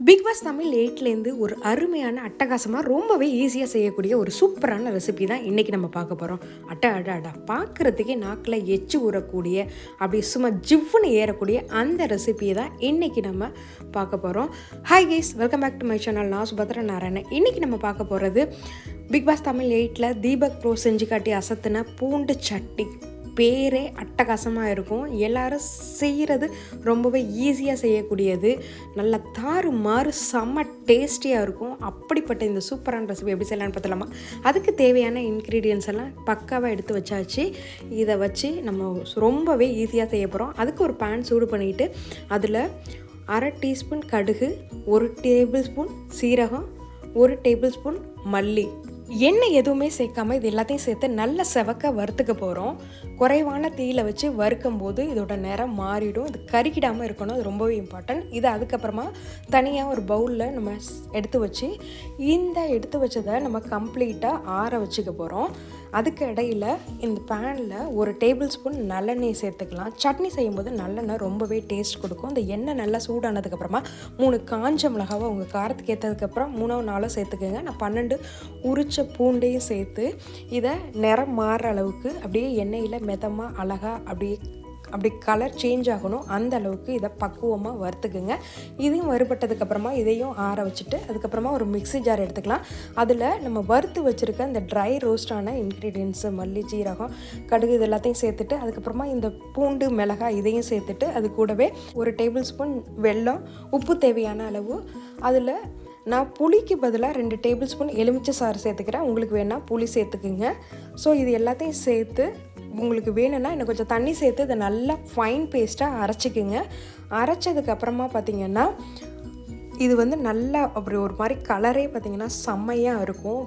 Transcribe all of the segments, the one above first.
Big pass Tamil எயிட்லேருந்து ஒரு அருமையான அட்டகாசமாக ரொம்பவே ஈஸியாக செய்யக்கூடிய ஒரு சூப்பரான ரெசிபி தான் இன்றைக்கி நம்ம பார்க்க போகிறோம் அட்ட அடா அடா பார்க்குறதுக்கே நாக்கில் எச்சு ஊறக்கூடிய அப்படி சும்மா ஜிவ்வுன்னு ஏறக்கூடிய அந்த ரெசிபியை தான் இன்றைக்கி நம்ம பார்க்க போகிறோம் hi guys welcome back to my channel நான் சுபத்ரா நாராயணன். இன்றைக்கி நம்ம பார்க்க போகிறது பிக் பாஸ் தமிழ் எயிட்டில் தீபக் ப்ரோ செஞ்சு காட்டி அசத்தின பூண்டு சட்டி. பேரே அட்டகாசமாக இருக்கும். எல்லாரும் செய்கிறது ரொம்பவே ஈஸியாக செய்யக்கூடியது. நல்ல தாறு மாறு செம்ம டேஸ்டியாக இருக்கும். அப்படிப்பட்ட இந்த சூப்பரான ரெசிபி எப்படி செய்யலாம்னு பார்த்தலாமா அதுக்கு தேவையான இன்க்ரீடியன்ஸ் எல்லாம் பக்காவாக எடுத்து வச்சாச்சு. இதை வச்சு நம்ம ரொம்பவே ஈஸியாக செய்ய போகிறோம் அதுக்கு ஒரு பேன் சூடு பண்ணிக்கிட்டு அதில் அரை டீஸ்பூன் கடுகு ஒரு டேபிள் ஸ்பூன் சீரகம் ஒரு டேபிள் ஸ்பூன் மல்லி. எண்ணெய் எதுவுமே சேர்க்காம இது எல்லாத்தையும் சேர்த்து நல்ல செவக்க வறுத்துக்க போகிறோம் குறைவான தீயில வச்சு வறுக்கும் போது இதோட நிறம் மாறிடும். இது கருகிடாமல் இருக்கணும். அது ரொம்பவே இம்பார்ட்டன்ட் இது அதுக்கப்புறமா தனியாக ஒரு பவுலில் நம்ம ஸ்- எடுத்து வச்சு இந்த எடுத்து வச்சதை நம்ம கம்ப்ளீட்டாக ஆற வச்சுக்க போகிறோம் அதுக்கு இடையில இந்த பேனில் ஒரு டேபிள் ஸ்பூன் நல்லெண்ணெய் சேர்த்துக்கலாம். சட்னி செய்யும்போது நல்லெண்ணெய் ரொம்பவே டேஸ்ட் கொடுக்கும். இந்த எண்ணெய் நல்லா சூடானதுக்கப்புறமா மூணு காஞ்ச மிளகாவை உங்கள் காரத்துக்கு ஏற்றதுக்கப்புறம் மூணாவது நாளும் சேர்த்துக்கோங்க. நான் பன்னெண்டு உரிச்ச பூண்டையும் சேர்த்து இதை நிறம் மாறுற அளவுக்கு அப்படியே எண்ணெயில் மிதமாக அழகாக அப்படியே அப்படி கலர் சேஞ்ச் ஆகணும். அந்த அளவுக்கு இதை பக்குவமாக வறுத்துக்குங்க. இதையும் வறுபட்டதுக்கப்புறமா இதையும் ஆற வச்சுட்டு அதுக்கப்புறமா ஒரு மிக்ஸி ஜார் எடுத்துக்கலாம். அதில் நம்ம வறுத்து வச்சுருக்க இந்த ட்ரை ரோஸ்டான இன்க்ரீடியன்ஸு மல்லி ஜீரகம் கடுகு இது எல்லாத்தையும் சேர்த்துட்டு அதுக்கப்புறமா இந்த பூண்டு மிளகாய் இதையும் சேர்த்துட்டு அது கூடவே ஒரு டேபிள் ஸ்பூன் வெல்லம் உப்பு தேவையான அளவு. அதில் நான் புளிக்கு பதிலாக ரெண்டு டேபிள் ஸ்பூன் எலுமிச்சை சாறு சேர்த்துக்கிறேன். உங்களுக்கு வேணால் புளி சேர்த்துக்குங்க. ஸோ இது எல்லாத்தையும் சேர்த்து உங்களுக்கு வேணும்னா இன்னும் கொஞ்சம் தண்ணி சேர்த்து இதை நல்லா ஃபைன் பேஸ்ட்டாக அரைச்சிக்குங்க. அரைச்சதுக்கப்புறமா பார்த்திங்கன்னா பார்த்தீங்கன்னா இது வந்து நல்லா அப்படி ஒரு மாதிரி கலரே பார்த்திங்கன்னா செம்மையாக இருக்கும்.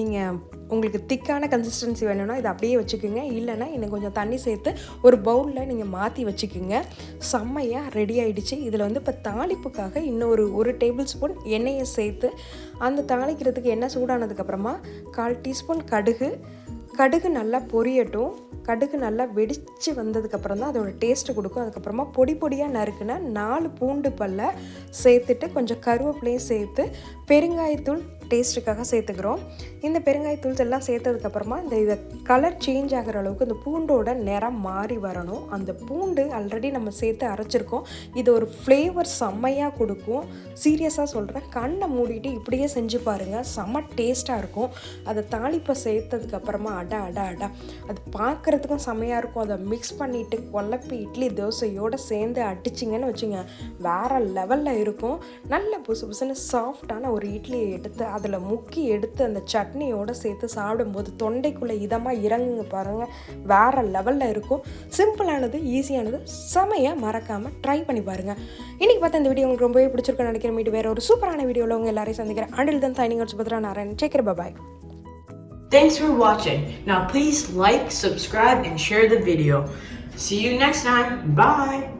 நீங்கள் உங்களுக்கு திக்கான கன்சிஸ்டன்சி வேணும்னா இதை அப்படியே வச்சுக்கோங்க. இல்லைன்னா இன்னும் கொஞ்சம் தண்ணி சேர்த்து ஒரு பவுலில் நீங்கள் மாற்றி வச்சுக்கோங்க. செம்மையாக ரெடி ஆகிடுச்சு இதில் வந்து இப்போ தாளிப்புக்காக இன்னும் ஒரு ஒரு டேபிள் ஸ்பூன் எண்ணெயை சேர்த்து அந்த தாளிக்கிறதுக்கு எண்ணெய் சூடானதுக்கப்புறமா கால் டீஸ்பூன் கடுகு. கடுகு நல்லா பொரியட்டும். கடுகு நல்லா வெடித்து வந்ததுக்கப்புறம் தான் அதோட டேஸ்ட்டு கொடுக்கும். அதுக்கப்புறமா பொடி பொடியாக நறுக்குன்னா நாலு பூண்டு பல்ல சேர்த்துட்டு கொஞ்சம் கருவேப்பிலையும் சேர்த்து பெருங்காயத்தூள் டேஸ்ட்டுக்காக சேர்த்துக்கிறோம். இந்த பெருங்காயத்தூள் எல்லாம் சேர்த்ததுக்கப்புறமா இந்த இதை கலர் சேஞ்ச் ஆகிற அளவுக்கு இந்த பூண்டோட நிறம் மாறி வரணும். அந்த பூண்டு ஆல்ரெடி நம்ம சேர்த்து அரைச்சிருக்கோம். இது ஒரு ஃப்ளேவர் செம்மையாக கொடுக்கும். சீரியஸாக சொல்கிறேன் கண்ணை மூடிட்டு இப்படியே செஞ்சு பாருங்கள் செம்ம டேஸ்ட்டாக இருக்கும். அதை தாளிப்பை சேர்த்ததுக்கப்புறமா அடா அடா அடா. அது பார்க்குறதுக்கும் செம்மையாக இருக்கும். அதை மிக்ஸ் பண்ணிவிட்டு குழப்பி இட்லி தோசையோடு சேர்ந்து அடிச்சிங்கன்னு வச்சுங்க. வேறு லெவலில் இருக்கும். நல்ல புசு புசுன்னு சாஃப்டான ஒரு இட்லியை எடுத்து அதில் முக்கி எடுத்து அந்த சட்னியோடு சேர்த்து சாப்பிடும்போது தொண்டைக்குள்ளே இதமாக இறங்குங்க பாருங்கள் வேறு லெவலில் இருக்கும் சிம்பிளானது ஈஸியானது செமையாக மறக்காமல் ட்ரை பண்ணி பாருங்கள் இன்றைக்கி பார்த்த இந்த வீடியோ உங்களுக்கு ரொம்பவே பிடிச்சிருக்குன்னு நினைக்கிறேன் மீட்டு வேறு ஒரு சூப்பரான வீடியோவில் உங்கள் எல்லாரையும் சந்திக்கிறேன் அண்டில் தான் signing Subhadra Narayanan Shekar bye Thanks for watching. Now please like, subscribe, and share the video. See you next time. Bye.